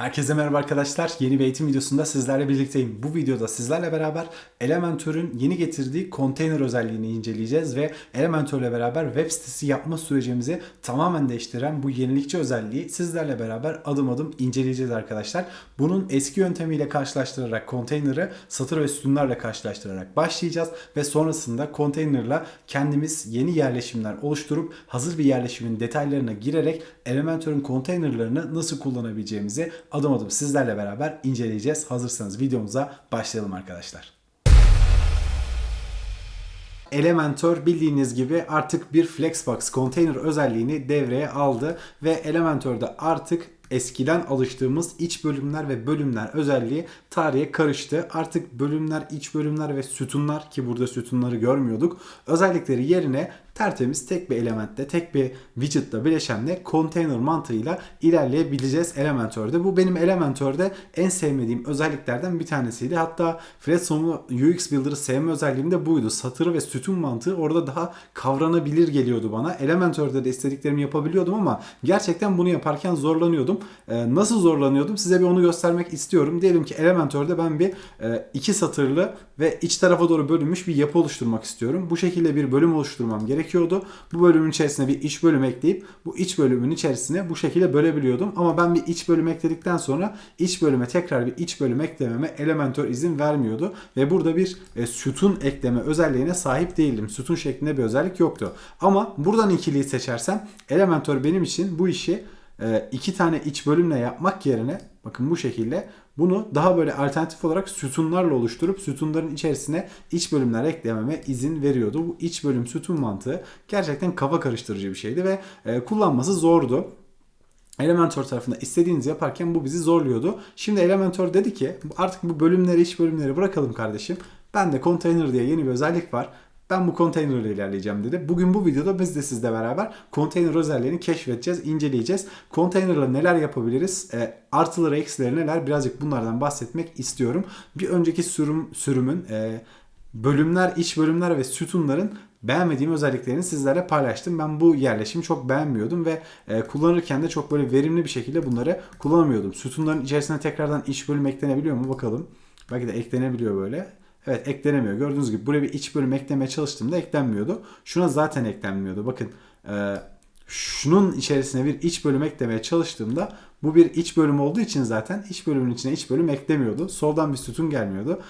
Herkese merhaba arkadaşlar. Yeni bir eğitim videosunda sizlerle birlikteyim. Bu videoda sizlerle beraber Elementor'un yeni getirdiği konteyner özelliğini inceleyeceğiz ve Elementor beraber web sitesi yapma sürecimizi tamamen değiştiren bu yenilikçi özelliği sizlerle beraber adım adım inceleyeceğiz arkadaşlar. Bunun eski yöntemiyle karşılaştırarak konteynerı satır ve sütunlarla karşılaştırarak başlayacağız ve sonrasında konteynerla kendimiz yeni yerleşimler oluşturup hazır bir yerleşimin detaylarına girerek Elementor'un konteynerlarını nasıl kullanabileceğimizi adım adım sizlerle beraber inceleyeceğiz. Hazırsanız videomuza başlayalım arkadaşlar. Elementor bildiğiniz gibi artık bir Flexbox container özelliğini devreye aldı ve Elementor'da artık eskiden alıştığımız iç bölümler ve bölümler özelliği tarihe karıştı. Artık bölümler, iç bölümler ve sütunlar ki burada sütunları görmüyorduk. Özellikleri yerine tertemiz tek bir elementte, tek bir widget'la bileşenle container mantığıyla ilerleyebileceğiz Elementor'da. Bu benim Elementor'da en sevmediğim özelliklerden bir tanesiydi. Hatta Fredsome'u UX Builder'ı sevme özelliğim de buydu. Satır ve sütun mantığı orada daha kavranabilir geliyordu bana. Elementor'da da istediklerimi yapabiliyordum ama gerçekten bunu yaparken zorlanıyordum. Ee, nasıl zorlanıyordum? Size bir onu göstermek istiyorum. Diyelim ki Elementor'da ben bir e, iki satırlı ve iç tarafa doğru bölünmüş bir yapı oluşturmak istiyorum. Bu şekilde bir bölüm oluşturmam gerekiyordu. Bu bölümün içerisine bir iç bölüm ekleyip bu iç bölümün içerisine bu şekilde bölebiliyordum. Ama ben bir iç bölüm ekledikten sonra iç bölüme tekrar bir iç bölüm eklememe Elementor izin vermiyordu. Ve burada bir e, sütun ekleme özelliğine sahip değildim. Sütun şeklinde bir özellik yoktu. Ama buradan ikiliyi seçersem Elementor benim için bu işi e, iki tane iç bölümle yapmak yerine bakın bu şekilde bunu daha böyle alternatif olarak sütunlarla oluşturup sütunların içerisine iç bölümler eklememe izin veriyordu. Bu iç bölüm sütun mantığı gerçekten kafa karıştırıcı bir şeydi ve e, kullanması zordu. Elementor tarafında istediğinizi yaparken bu bizi zorluyordu. Şimdi Elementor dedi ki artık bu bölümleri iç bölümleri bırakalım kardeşim. Ben de container diye yeni bir özellik var. Ben bu konteyner ile ilerleyeceğim dedi. Bugün bu videoda biz de sizle beraber konteyner özelliğini keşfedeceğiz, inceleyeceğiz. Konteynerla neler yapabiliriz? E, artıları, eksileri neler? Birazcık bunlardan bahsetmek istiyorum. Bir önceki sürüm sürümün e, bölümler, iç bölümler ve sütunların beğenmediğim özelliklerini sizlerle paylaştım. Ben bu yerleşimi çok beğenmiyordum ve e, kullanırken de çok böyle verimli bir şekilde bunları kullanamıyordum. Sütunların içerisine tekrardan iç bölüm eklenebiliyor mu bakalım. Belki de eklenebiliyor böyle. Evet eklenemiyor. Gördüğünüz gibi buraya bir iç bölüm eklemeye çalıştığımda eklenmiyordu. Şuna zaten eklenmiyordu. Bakın e, şunun içerisine bir iç bölüm eklemeye çalıştığımda bu bir iç bölüm olduğu için zaten iç bölümün içine iç bölüm eklemiyordu. Soldan bir sütun gelmiyordu.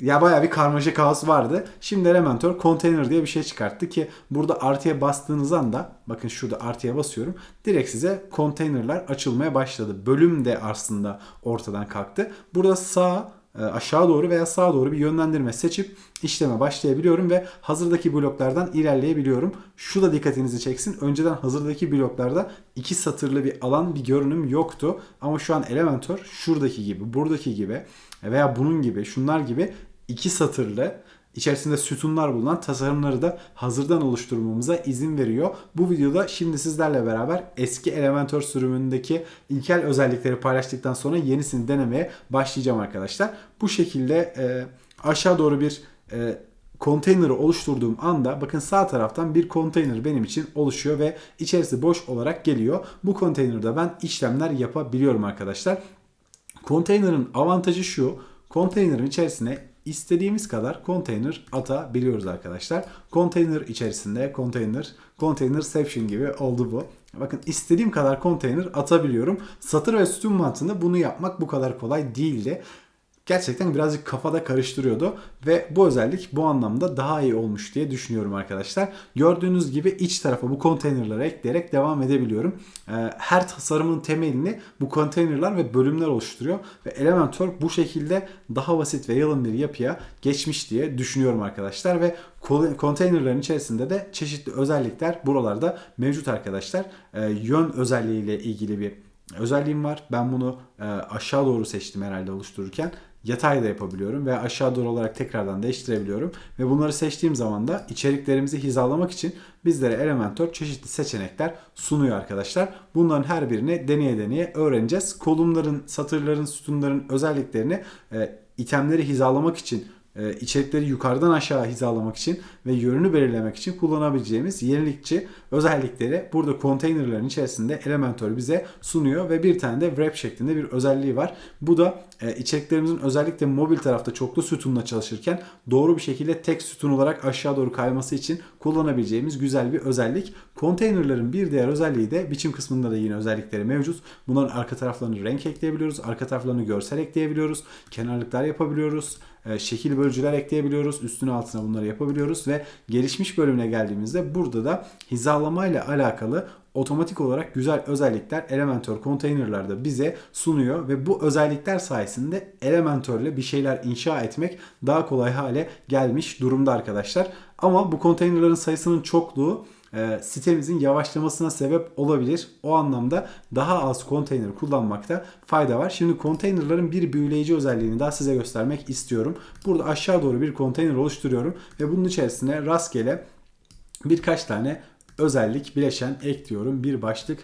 Ya bayağı bir karmaşa kaos vardı. Şimdi Elementor Container diye bir şey çıkarttı ki burada artıya bastığınız anda bakın şurada artıya basıyorum. Direkt size konteynerler açılmaya başladı. Bölüm de aslında ortadan kalktı. Burada sağ aşağı doğru veya sağa doğru bir yönlendirme seçip işleme başlayabiliyorum ve hazırdaki bloklardan ilerleyebiliyorum. Şu da dikkatinizi çeksin. Önceden hazırdaki bloklarda iki satırlı bir alan, bir görünüm yoktu. Ama şu an Elementor şuradaki gibi, buradaki gibi veya bunun gibi, şunlar gibi iki satırlı içerisinde sütunlar bulunan tasarımları da hazırdan oluşturmamıza izin veriyor. Bu videoda şimdi sizlerle beraber eski Elementor sürümündeki ilkel özellikleri paylaştıktan sonra yenisini denemeye başlayacağım arkadaşlar. Bu şekilde e, aşağı doğru bir e, konteyneri oluşturduğum anda bakın sağ taraftan bir konteyner benim için oluşuyor ve içerisi boş olarak geliyor. Bu konteynerde ben işlemler yapabiliyorum arkadaşlar. Konteynerin avantajı şu. Konteynerin içerisine istediğimiz kadar konteyner atabiliyoruz arkadaşlar. Konteyner içerisinde konteyner, containerception gibi oldu bu. Bakın istediğim kadar konteyner atabiliyorum. Satır ve sütun mantığında bunu yapmak bu kadar kolay değildi gerçekten birazcık kafada karıştırıyordu ve bu özellik bu anlamda daha iyi olmuş diye düşünüyorum arkadaşlar. Gördüğünüz gibi iç tarafa bu konteynerları ekleyerek devam edebiliyorum. Ee, her tasarımın temelini bu konteynerler ve bölümler oluşturuyor ve Elementor bu şekilde daha basit ve yalın bir yapıya geçmiş diye düşünüyorum arkadaşlar ve konteynerlerin içerisinde de çeşitli özellikler buralarda mevcut arkadaşlar. Ee, yön özelliğiyle ilgili bir özelliğim var. Ben bunu e, aşağı doğru seçtim herhalde oluştururken yatay da yapabiliyorum veya aşağı doğru olarak tekrardan değiştirebiliyorum. Ve bunları seçtiğim zaman da içeriklerimizi hizalamak için bizlere Elementor çeşitli seçenekler sunuyor arkadaşlar. Bunların her birini deneye deneye öğreneceğiz. Kolumların, satırların, sütunların özelliklerini, e, itemleri hizalamak için içerikleri yukarıdan aşağı hizalamak için ve yönünü belirlemek için kullanabileceğimiz yenilikçi özellikleri burada konteynerlerin içerisinde Elementor bize sunuyor ve bir tane de wrap şeklinde bir özelliği var. Bu da e, içeriklerimizin özellikle mobil tarafta çoklu sütunla çalışırken doğru bir şekilde tek sütun olarak aşağı doğru kayması için kullanabileceğimiz güzel bir özellik. Konteynerlerin bir diğer özelliği de biçim kısmında da yine özellikleri mevcut. Bunların arka taraflarını renk ekleyebiliyoruz. Arka taraflarını görsel ekleyebiliyoruz. Kenarlıklar yapabiliyoruz. E, Şekil bölücüler ekleyebiliyoruz. Üstüne altına bunları yapabiliyoruz ve gelişmiş bölümüne geldiğimizde burada da hizalamayla alakalı otomatik olarak güzel özellikler Elementor konteynerlarda bize sunuyor ve bu özellikler sayesinde Elementor ile bir şeyler inşa etmek daha kolay hale gelmiş durumda arkadaşlar. Ama bu konteynerların sayısının çokluğu e, sitemizin yavaşlamasına sebep olabilir. O anlamda daha az konteyner kullanmakta fayda var. Şimdi konteynerların bir büyüleyici özelliğini daha size göstermek istiyorum. Burada aşağı doğru bir konteyner oluşturuyorum ve bunun içerisine rastgele birkaç tane özellik bileşen ekliyorum. Bir başlık,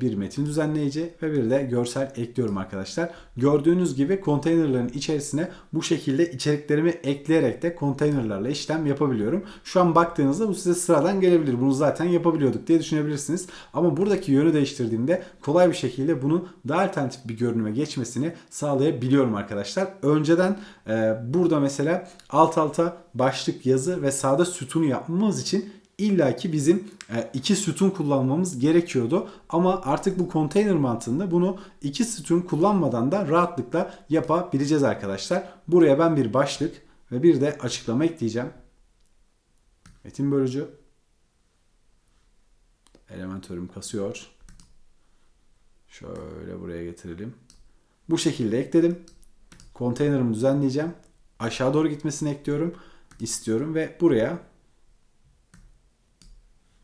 bir metin düzenleyici ve bir de görsel ekliyorum arkadaşlar. Gördüğünüz gibi konteynerların içerisine bu şekilde içeriklerimi ekleyerek de konteynerlarla işlem yapabiliyorum. Şu an baktığınızda bu size sıradan gelebilir. Bunu zaten yapabiliyorduk diye düşünebilirsiniz. Ama buradaki yönü değiştirdiğimde kolay bir şekilde bunun daha alternatif bir görünüme geçmesini sağlayabiliyorum arkadaşlar. Önceden e, burada mesela alt alta başlık yazı ve sağda sütunu yapmamız için İlla ki bizim e, iki sütun kullanmamız gerekiyordu. Ama artık bu konteyner mantığında bunu iki sütun kullanmadan da rahatlıkla yapabileceğiz arkadaşlar. Buraya ben bir başlık ve bir de açıklama ekleyeceğim. Metin bölücü. Elementörüm kasıyor. Şöyle buraya getirelim. Bu şekilde ekledim. Konteynerimi düzenleyeceğim. Aşağı doğru gitmesini ekliyorum. istiyorum ve buraya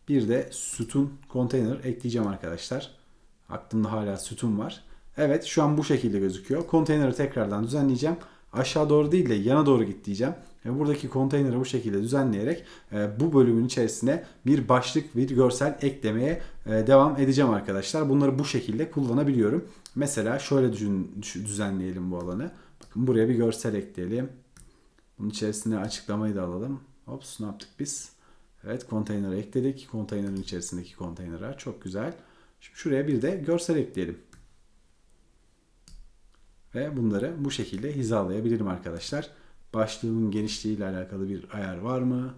bir de sütun konteyner ekleyeceğim arkadaşlar. Aklımda hala sütun var. Evet şu an bu şekilde gözüküyor. Konteyneri tekrardan düzenleyeceğim. Aşağı doğru değil de yana doğru git diyeceğim. Ve buradaki konteyneri bu şekilde düzenleyerek e, bu bölümün içerisine bir başlık, bir görsel eklemeye e, devam edeceğim arkadaşlar. Bunları bu şekilde kullanabiliyorum. Mesela şöyle düşün, düzenleyelim bu alanı. Bakın buraya bir görsel ekleyelim. Bunun içerisine açıklamayı da alalım. Ops ne yaptık biz? Evet konteynere ekledik. Konteynerin içerisindeki konteynerler çok güzel. Şimdi şuraya bir de görsel ekleyelim. Ve bunları bu şekilde hizalayabilirim arkadaşlar. Başlığın genişliği ile alakalı bir ayar var mı?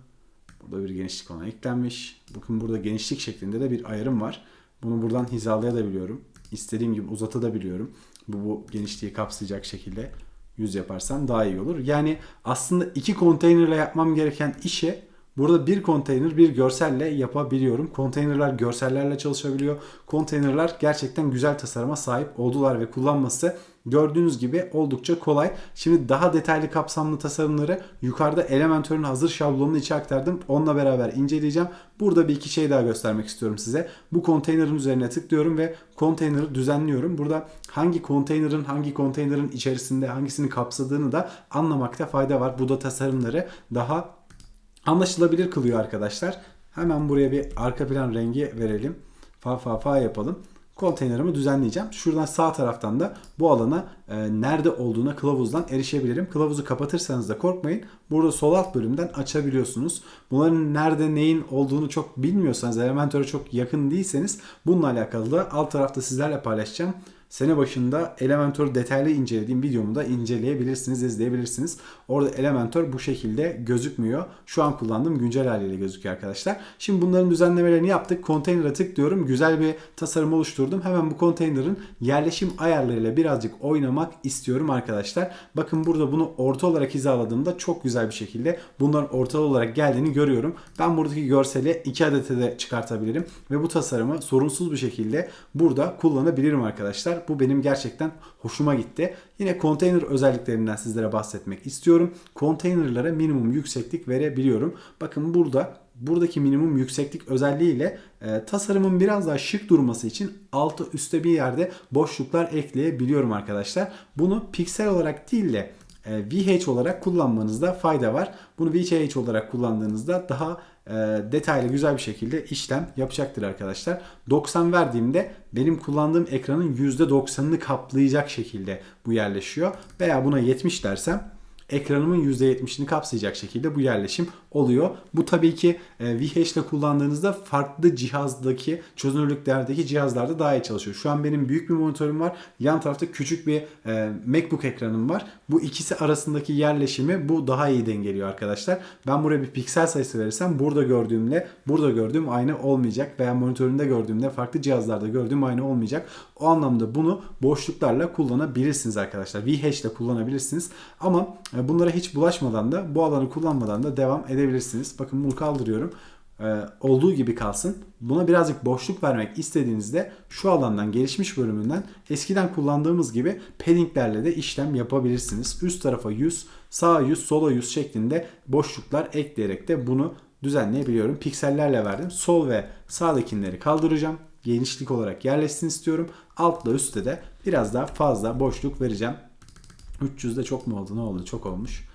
Burada bir genişlik ona eklenmiş. Bakın burada genişlik şeklinde de bir ayarım var. Bunu buradan hizalayabiliyorum. İstediğim gibi uzatabiliyorum. Bu, bu genişliği kapsayacak şekilde yüz yaparsam daha iyi olur. Yani aslında iki konteynerle yapmam gereken işe Burada bir konteyner bir görselle yapabiliyorum. Konteynerler görsellerle çalışabiliyor. Konteynerler gerçekten güzel tasarıma sahip oldular ve kullanması gördüğünüz gibi oldukça kolay. Şimdi daha detaylı kapsamlı tasarımları yukarıda Elementor'un hazır şablonunu içe aktardım. Onunla beraber inceleyeceğim. Burada bir iki şey daha göstermek istiyorum size. Bu konteynerin üzerine tıklıyorum ve konteyneri düzenliyorum. Burada hangi konteynerin hangi konteynerin içerisinde hangisini kapsadığını da anlamakta fayda var. Bu da tasarımları daha anlaşılabilir kılıyor arkadaşlar. Hemen buraya bir arka plan rengi verelim. Fa fa fa yapalım. Konteynerimi düzenleyeceğim. Şuradan sağ taraftan da bu alana e, nerede olduğuna kılavuzdan erişebilirim. Kılavuzu kapatırsanız da korkmayın. Burada sol alt bölümden açabiliyorsunuz. Bunların nerede neyin olduğunu çok bilmiyorsanız, Elementor'a çok yakın değilseniz bununla alakalı da alt tarafta sizlerle paylaşacağım sene başında Elementor detaylı incelediğim videomu da inceleyebilirsiniz, izleyebilirsiniz. Orada Elementor bu şekilde gözükmüyor. Şu an kullandığım güncel haliyle gözüküyor arkadaşlar. Şimdi bunların düzenlemelerini yaptık. Konteynere tıklıyorum. Güzel bir tasarım oluşturdum. Hemen bu konteynerin yerleşim ayarlarıyla birazcık oynamak istiyorum arkadaşlar. Bakın burada bunu orta olarak hizaladığımda çok güzel bir şekilde bunların ortalı olarak geldiğini görüyorum. Ben buradaki görseli iki adete de çıkartabilirim ve bu tasarımı sorunsuz bir şekilde burada kullanabilirim arkadaşlar. Bu benim gerçekten hoşuma gitti. Yine konteyner özelliklerinden sizlere bahsetmek istiyorum. Konteynerlara minimum yükseklik verebiliyorum. Bakın burada buradaki minimum yükseklik özelliğiyle e, tasarımın biraz daha şık durması için altı üstte bir yerde boşluklar ekleyebiliyorum arkadaşlar. Bunu piksel olarak değil de e, VH olarak kullanmanızda fayda var. Bunu VH olarak kullandığınızda daha detaylı güzel bir şekilde işlem yapacaktır arkadaşlar. 90 verdiğimde benim kullandığım ekranın %90'ını kaplayacak şekilde bu yerleşiyor. Veya buna 70 dersem ekranımın %70'ini kapsayacak şekilde bu yerleşim oluyor. Bu tabii ki VHS ile kullandığınızda farklı cihazdaki çözünürlüklerdeki cihazlarda daha iyi çalışıyor. Şu an benim büyük bir monitörüm var. Yan tarafta küçük bir e, MacBook ekranım var. Bu ikisi arasındaki yerleşimi bu daha iyi dengeliyor arkadaşlar. Ben buraya bir piksel sayısı verirsem burada gördüğümle burada gördüğüm aynı olmayacak veya monitörümde gördüğümle farklı cihazlarda gördüğüm aynı olmayacak. O anlamda bunu boşluklarla kullanabilirsiniz arkadaşlar. VH ile kullanabilirsiniz. Ama e, bunlara hiç bulaşmadan da bu alanı kullanmadan da devam edebilirsiniz. Bakın bunu kaldırıyorum. Ee, olduğu gibi kalsın. Buna birazcık boşluk vermek istediğinizde şu alandan gelişmiş bölümünden eskiden kullandığımız gibi paddinglerle de işlem yapabilirsiniz. Üst tarafa 100, sağa 100, sola 100 şeklinde boşluklar ekleyerek de bunu düzenleyebiliyorum. Piksellerle verdim. Sol ve sağdakileri kaldıracağım. Genişlik olarak yerleşsin istiyorum. Altla üstte de biraz daha fazla boşluk vereceğim. 300 de çok mu oldu? Ne oldu? Çok olmuş.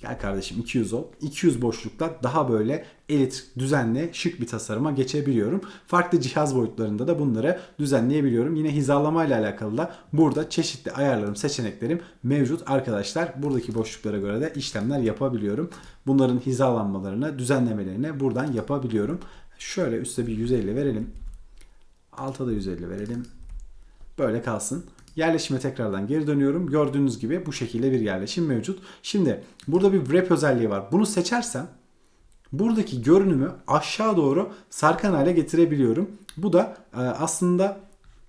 Gel kardeşim 200 ol. 200 boşlukta daha böyle elit, düzenli, şık bir tasarıma geçebiliyorum. Farklı cihaz boyutlarında da bunları düzenleyebiliyorum. Yine hizalama ile alakalı da burada çeşitli ayarlarım, seçeneklerim mevcut arkadaşlar. Buradaki boşluklara göre de işlemler yapabiliyorum. Bunların hizalanmalarını, düzenlemelerini buradan yapabiliyorum. Şöyle üstte bir 150 verelim. Alta da 150 verelim. Böyle kalsın. Yerleşime tekrardan geri dönüyorum. Gördüğünüz gibi bu şekilde bir yerleşim mevcut. Şimdi burada bir wrap özelliği var. Bunu seçersem buradaki görünümü aşağı doğru sarkan hale getirebiliyorum. Bu da e, aslında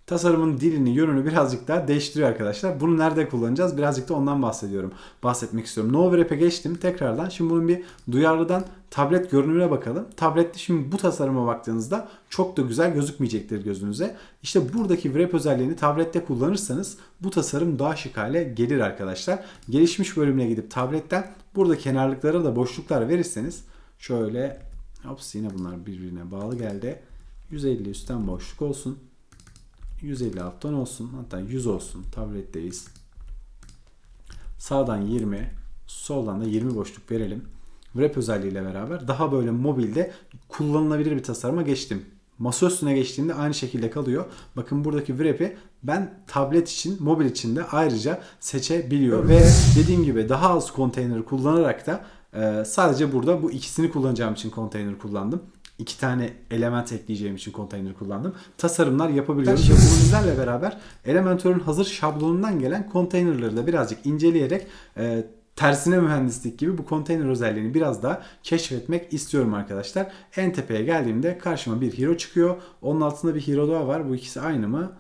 tasarımın dilini, yönünü birazcık daha değiştiriyor arkadaşlar. Bunu nerede kullanacağız? Birazcık da ondan bahsediyorum. Bahsetmek istiyorum. No Wrap'e geçtim tekrardan. Şimdi bunun bir duyarlıdan tablet görünümüne bakalım. Tablette şimdi bu tasarıma baktığınızda çok da güzel gözükmeyecektir gözünüze. İşte buradaki wrap özelliğini tablette kullanırsanız bu tasarım daha şık hale gelir arkadaşlar. Gelişmiş bölümüne gidip tabletten burada kenarlıklara da boşluklar verirseniz şöyle Ops yine bunlar birbirine bağlı geldi. 150 üstten boşluk olsun. 150 alttan olsun. Hatta 100 olsun. Tabletteyiz. Sağdan 20, soldan da 20 boşluk verelim. Wrap özelliğiyle beraber daha böyle mobilde kullanılabilir bir tasarıma geçtim. Masa üstüne geçtiğimde aynı şekilde kalıyor. Bakın buradaki wrap'i ben tablet için, mobil için de ayrıca seçebiliyorum. Ve dediğim gibi daha az konteyner kullanarak da e, sadece burada bu ikisini kullanacağım için konteyner kullandım iki tane element ekleyeceğim için konteyner kullandım. Tasarımlar yapabiliyorum. Şimdi sizlerle beraber Elementor'un hazır şablonundan gelen konteynerları da birazcık inceleyerek e, tersine mühendislik gibi bu konteyner özelliğini biraz daha keşfetmek istiyorum arkadaşlar. En tepeye geldiğimde karşıma bir hero çıkıyor. Onun altında bir hero daha var. Bu ikisi aynı mı?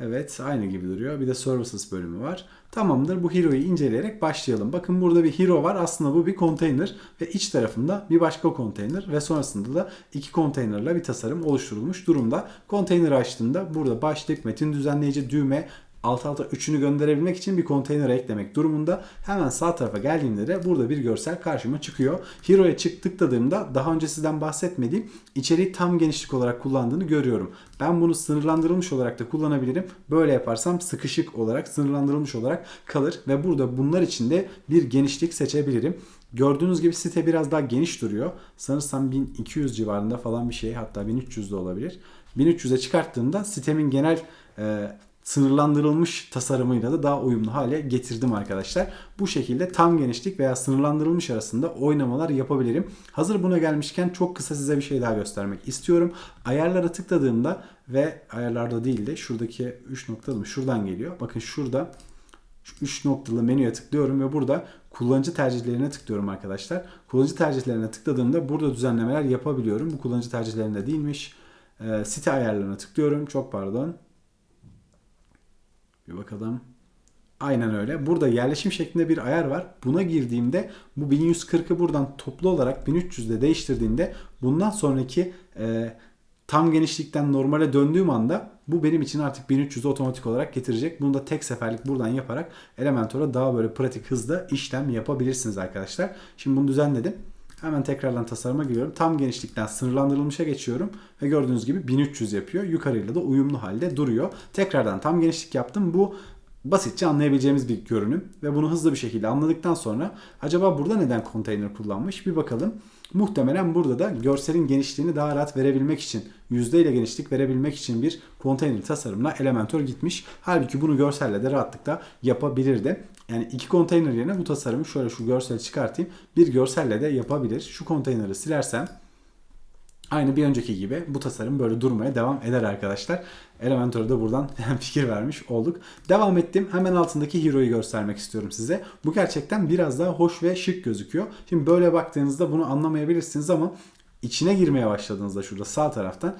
Evet aynı gibi duruyor. Bir de services bölümü var. Tamamdır bu hero'yu inceleyerek başlayalım. Bakın burada bir hero var. Aslında bu bir konteyner ve iç tarafında bir başka konteyner ve sonrasında da iki konteynerla bir tasarım oluşturulmuş durumda. Konteyneri açtığında burada başlık, metin düzenleyici, düğme, alt alta üçünü gönderebilmek için bir konteyner eklemek durumunda. Hemen sağ tarafa geldiğimde de burada bir görsel karşıma çıkıyor. Hero'ya çık tıkladığımda daha önce sizden bahsetmediğim içeriği tam genişlik olarak kullandığını görüyorum. Ben bunu sınırlandırılmış olarak da kullanabilirim. Böyle yaparsam sıkışık olarak sınırlandırılmış olarak kalır ve burada bunlar için de bir genişlik seçebilirim. Gördüğünüz gibi site biraz daha geniş duruyor. Sanırsam 1200 civarında falan bir şey hatta 1300 de olabilir. 1300'e çıkarttığımda sitemin genel sınırlandırılmış tasarımıyla da daha uyumlu hale getirdim arkadaşlar. Bu şekilde tam genişlik veya sınırlandırılmış arasında oynamalar yapabilirim. Hazır buna gelmişken çok kısa size bir şey daha göstermek istiyorum. Ayarlara tıkladığımda ve ayarlarda değil de şuradaki 3 noktalı mı? Şuradan geliyor. Bakın şurada 3 noktalı menüye tıklıyorum ve burada kullanıcı tercihlerine tıklıyorum arkadaşlar. Kullanıcı tercihlerine tıkladığımda burada düzenlemeler yapabiliyorum. Bu kullanıcı tercihlerinde değilmiş. E, site ayarlarına tıklıyorum. Çok pardon. Bir bakalım. Aynen öyle. Burada yerleşim şeklinde bir ayar var. Buna girdiğimde bu 1140'ı buradan toplu olarak 1300'de değiştirdiğimde bundan sonraki e, tam genişlikten normale döndüğüm anda bu benim için artık 1300 otomatik olarak getirecek. Bunu da tek seferlik buradan yaparak Elementor'a daha böyle pratik hızlı işlem yapabilirsiniz arkadaşlar. Şimdi bunu düzenledim. Hemen tekrardan tasarıma giriyorum. Tam genişlikten sınırlandırılmışa geçiyorum. Ve gördüğünüz gibi 1300 yapıyor. Yukarıyla da uyumlu halde duruyor. Tekrardan tam genişlik yaptım. Bu basitçe anlayabileceğimiz bir görünüm. Ve bunu hızlı bir şekilde anladıktan sonra acaba burada neden konteyner kullanmış bir bakalım. Muhtemelen burada da görselin genişliğini daha rahat verebilmek için, yüzdeyle genişlik verebilmek için bir konteyner tasarımına Elementor gitmiş. Halbuki bunu görselle de rahatlıkla yapabilirdi. Yani iki konteyner yerine bu tasarımı şöyle şu görseli çıkartayım. Bir görselle de yapabilir. Şu konteyneri silersem Aynı bir önceki gibi bu tasarım böyle durmaya devam eder arkadaşlar. Elementor'a da buradan fikir vermiş olduk. Devam ettim. Hemen altındaki Hero'yu göstermek istiyorum size. Bu gerçekten biraz daha hoş ve şık gözüküyor. Şimdi böyle baktığınızda bunu anlamayabilirsiniz ama içine girmeye başladığınızda şurada sağ taraftan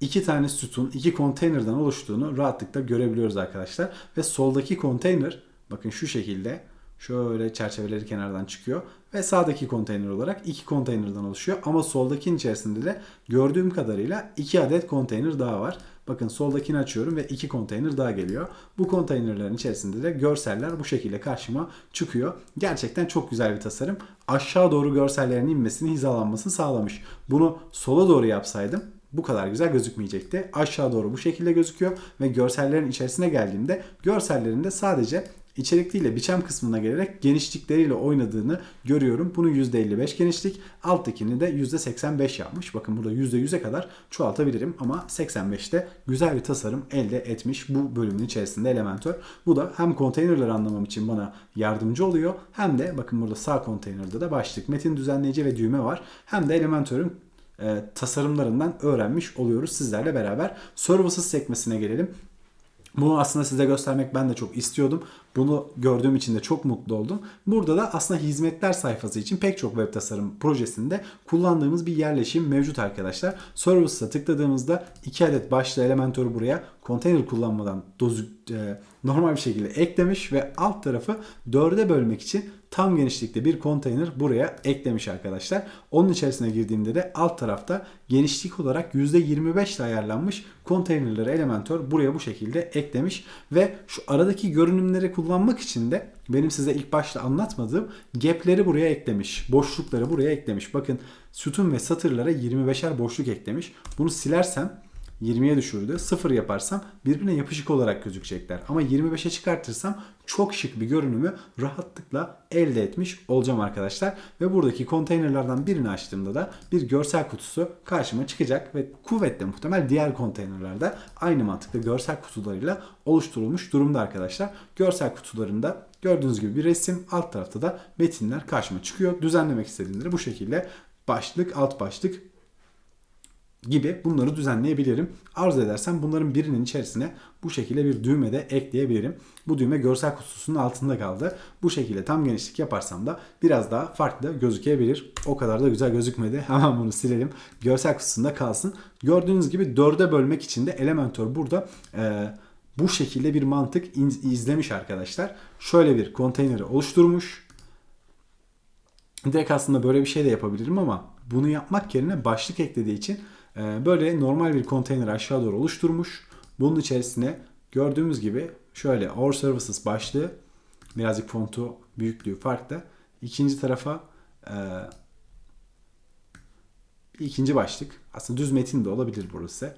iki tane sütun, iki konteynerden oluştuğunu rahatlıkla görebiliyoruz arkadaşlar. Ve soldaki konteyner bakın şu şekilde şöyle çerçeveleri kenardan çıkıyor ve sağdaki konteyner olarak iki konteynerden oluşuyor. Ama soldakinin içerisinde de gördüğüm kadarıyla iki adet konteyner daha var. Bakın soldakini açıyorum ve iki konteyner daha geliyor. Bu konteynerlerin içerisinde de görseller bu şekilde karşıma çıkıyor. Gerçekten çok güzel bir tasarım. Aşağı doğru görsellerin inmesini, hizalanmasını sağlamış. Bunu sola doğru yapsaydım bu kadar güzel gözükmeyecekti. Aşağı doğru bu şekilde gözüküyor ve görsellerin içerisine geldiğimde görsellerinde sadece içerik değil de biçem kısmına gelerek genişlikleriyle oynadığını görüyorum. Bunu %55 genişlik, alttakini de %85 yapmış. Bakın burada %100'e kadar çoğaltabilirim ama 85'te güzel bir tasarım elde etmiş bu bölümün içerisinde Elementor. Bu da hem konteynerleri anlamam için bana yardımcı oluyor hem de bakın burada sağ konteynerde de başlık, metin düzenleyici ve düğme var. Hem de Elementor'un e, tasarımlarından öğrenmiş oluyoruz sizlerle beraber. Services sekmesine gelelim. Bunu aslında size göstermek ben de çok istiyordum. Bunu gördüğüm için de çok mutlu oldum. Burada da aslında hizmetler sayfası için pek çok web tasarım projesinde kullandığımız bir yerleşim mevcut arkadaşlar. Services'a tıkladığımızda iki adet başlı elementörü buraya konteyner kullanmadan dozu, e, normal bir şekilde eklemiş ve alt tarafı dörde bölmek için tam genişlikte bir konteyner buraya eklemiş arkadaşlar. Onun içerisine girdiğimde de alt tarafta genişlik olarak %25 ile ayarlanmış konteynerleri Elementor buraya bu şekilde eklemiş ve şu aradaki görünümleri kullanmak için de benim size ilk başta anlatmadığım gap'leri buraya eklemiş. Boşlukları buraya eklemiş. Bakın sütun ve satırlara 25'er boşluk eklemiş. Bunu silersem 20'ye düşürdü. 0 yaparsam birbirine yapışık olarak gözükecekler. Ama 25'e çıkartırsam çok şık bir görünümü rahatlıkla elde etmiş olacağım arkadaşlar. Ve buradaki konteynerlerden birini açtığımda da bir görsel kutusu karşıma çıkacak ve kuvvetle muhtemel diğer konteynerlerde aynı mantıkla görsel kutularıyla oluşturulmuş durumda arkadaşlar. Görsel kutularında gördüğünüz gibi bir resim alt tarafta da metinler karşıma çıkıyor. Düzenlemek istediğimde bu şekilde başlık, alt başlık, gibi bunları düzenleyebilirim. Arzu edersem bunların birinin içerisine bu şekilde bir düğme de ekleyebilirim. Bu düğme görsel kutusunun altında kaldı. Bu şekilde tam genişlik yaparsam da biraz daha farklı gözükebilir. O kadar da güzel gözükmedi. Hemen bunu silelim. Görsel kutusunda kalsın. Gördüğünüz gibi dörde bölmek için de Elementor burada e, bu şekilde bir mantık izlemiş arkadaşlar. Şöyle bir konteyneri oluşturmuş. Direkt aslında böyle bir şey de yapabilirim ama bunu yapmak yerine başlık eklediği için böyle normal bir konteyner aşağı doğru oluşturmuş. Bunun içerisine gördüğümüz gibi şöyle Our Services başlığı birazcık fontu büyüklüğü farklı. İkinci tarafa e, ikinci başlık. Aslında düz metin de olabilir burası.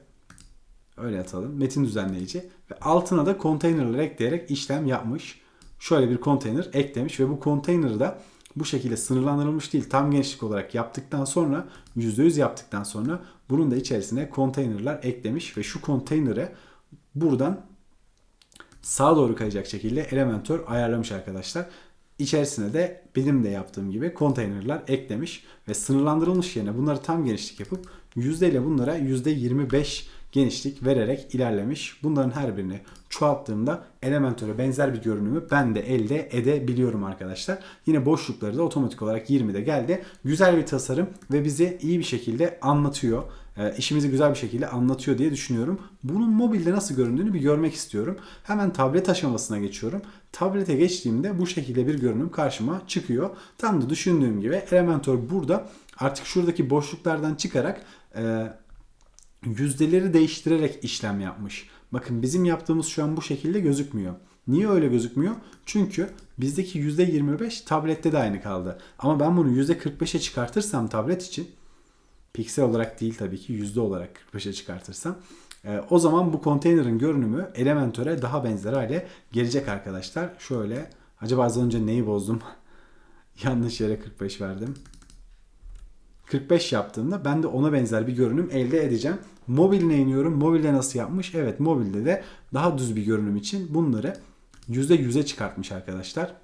Öyle atalım. Metin düzenleyici. Ve altına da konteynerler ekleyerek işlem yapmış. Şöyle bir konteyner eklemiş ve bu konteyneri da bu şekilde sınırlandırılmış değil tam genişlik olarak yaptıktan sonra %100 yaptıktan sonra bunun da içerisine konteynerler eklemiş ve şu konteynere buradan sağa doğru kayacak şekilde Elementor ayarlamış arkadaşlar. İçerisine de benim de yaptığım gibi konteynerler eklemiş ve sınırlandırılmış yerine bunları tam genişlik yapıp yüzde ile bunlara %25 genişlik vererek ilerlemiş. Bunların her birini çoğalttığımda Elementor'a benzer bir görünümü ben de elde edebiliyorum arkadaşlar. Yine boşlukları da otomatik olarak 20'de geldi. Güzel bir tasarım ve bizi iyi bir şekilde anlatıyor. E, işimizi güzel bir şekilde anlatıyor diye düşünüyorum. Bunun mobilde nasıl göründüğünü bir görmek istiyorum. Hemen tablet aşamasına geçiyorum. Tablete geçtiğimde bu şekilde bir görünüm karşıma çıkıyor. Tam da düşündüğüm gibi Elementor burada artık şuradaki boşluklardan çıkarak e, yüzdeleri değiştirerek işlem yapmış. Bakın bizim yaptığımız şu an bu şekilde gözükmüyor. Niye öyle gözükmüyor? Çünkü bizdeki %25 tablette de aynı kaldı. Ama ben bunu %45'e çıkartırsam tablet için piksel olarak değil tabii ki yüzde olarak 45'e çıkartırsam e, o zaman bu konteynerin görünümü Elementor'e daha benzer hale gelecek arkadaşlar. Şöyle acaba az önce neyi bozdum? Yanlış yere 45 verdim. 45 yaptığımda ben de ona benzer bir görünüm elde edeceğim. Mobiline iniyorum. Mobilde nasıl yapmış? Evet mobilde de daha düz bir görünüm için bunları %100'e çıkartmış arkadaşlar.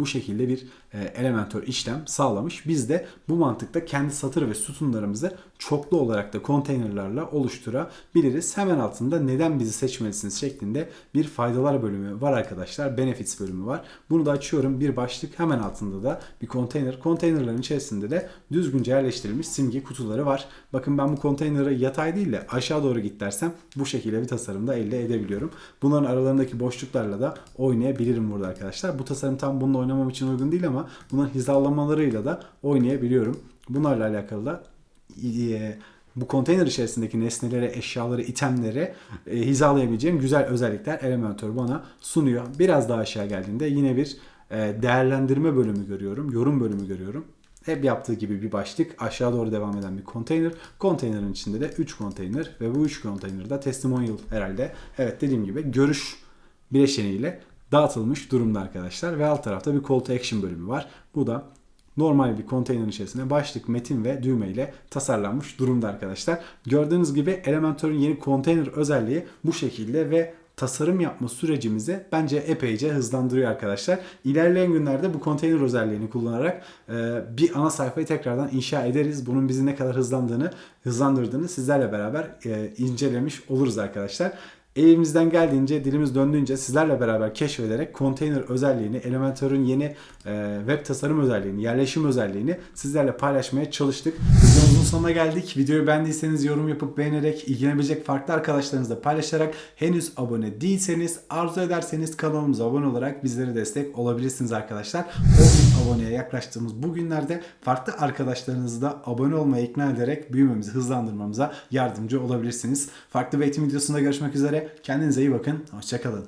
Bu şekilde bir e, Elementor işlem sağlamış. Biz de bu mantıkta kendi satır ve sütunlarımızı çoklu olarak da konteynerlarla oluşturabiliriz. Hemen altında neden bizi seçmelisiniz şeklinde bir faydalar bölümü var arkadaşlar. Benefits bölümü var. Bunu da açıyorum. Bir başlık hemen altında da bir konteyner. Konteynerların içerisinde de düzgünce yerleştirilmiş simge kutuları var. Bakın ben bu konteyneri yatay değil de aşağı doğru git dersem bu şekilde bir tasarımda elde edebiliyorum. Bunların aralarındaki boşluklarla da oynayabilirim burada arkadaşlar. Bu tasarım tam bununla oynamam için uygun değil ama bunların hizalamalarıyla da oynayabiliyorum. Bunlarla alakalı da e, bu konteyner içerisindeki nesnelere, eşyaları, itemleri e, hizalayabileceğim güzel özellikler Elementor bana sunuyor. Biraz daha aşağı geldiğinde yine bir e, değerlendirme bölümü görüyorum, yorum bölümü görüyorum. Hep yaptığı gibi bir başlık aşağı doğru devam eden bir konteyner. Konteynerin içinde de 3 konteyner ve bu 3 konteyner da testimonial herhalde. Evet dediğim gibi görüş bileşeniyle dağıtılmış durumda arkadaşlar. Ve alt tarafta bir call to action bölümü var. Bu da normal bir konteyner içerisinde başlık, metin ve düğme ile tasarlanmış durumda arkadaşlar. Gördüğünüz gibi Elementor'un yeni konteyner özelliği bu şekilde ve tasarım yapma sürecimizi bence epeyce hızlandırıyor arkadaşlar. İlerleyen günlerde bu konteyner özelliğini kullanarak e, bir ana sayfayı tekrardan inşa ederiz. Bunun bizi ne kadar hızlandığını, hızlandırdığını sizlerle beraber e, incelemiş oluruz arkadaşlar. Elimizden geldiğince, dilimiz döndüğünce sizlerle beraber keşfederek konteyner özelliğini, Elementor'un yeni e, web tasarım özelliğini, yerleşim özelliğini sizlerle paylaşmaya çalıştık. Videomuzun sonuna geldik. Videoyu beğendiyseniz yorum yapıp beğenerek, ilgilenebilecek farklı arkadaşlarınızla paylaşarak henüz abone değilseniz, arzu ederseniz kanalımıza abone olarak bizlere destek olabilirsiniz arkadaşlar. 10 aboneye yaklaştığımız bu günlerde farklı arkadaşlarınızı da abone olmaya ikna ederek büyümemizi hızlandırmamıza yardımcı olabilirsiniz. Farklı bir eğitim videosunda görüşmek üzere. Kendinize iyi bakın. Hoşçakalın.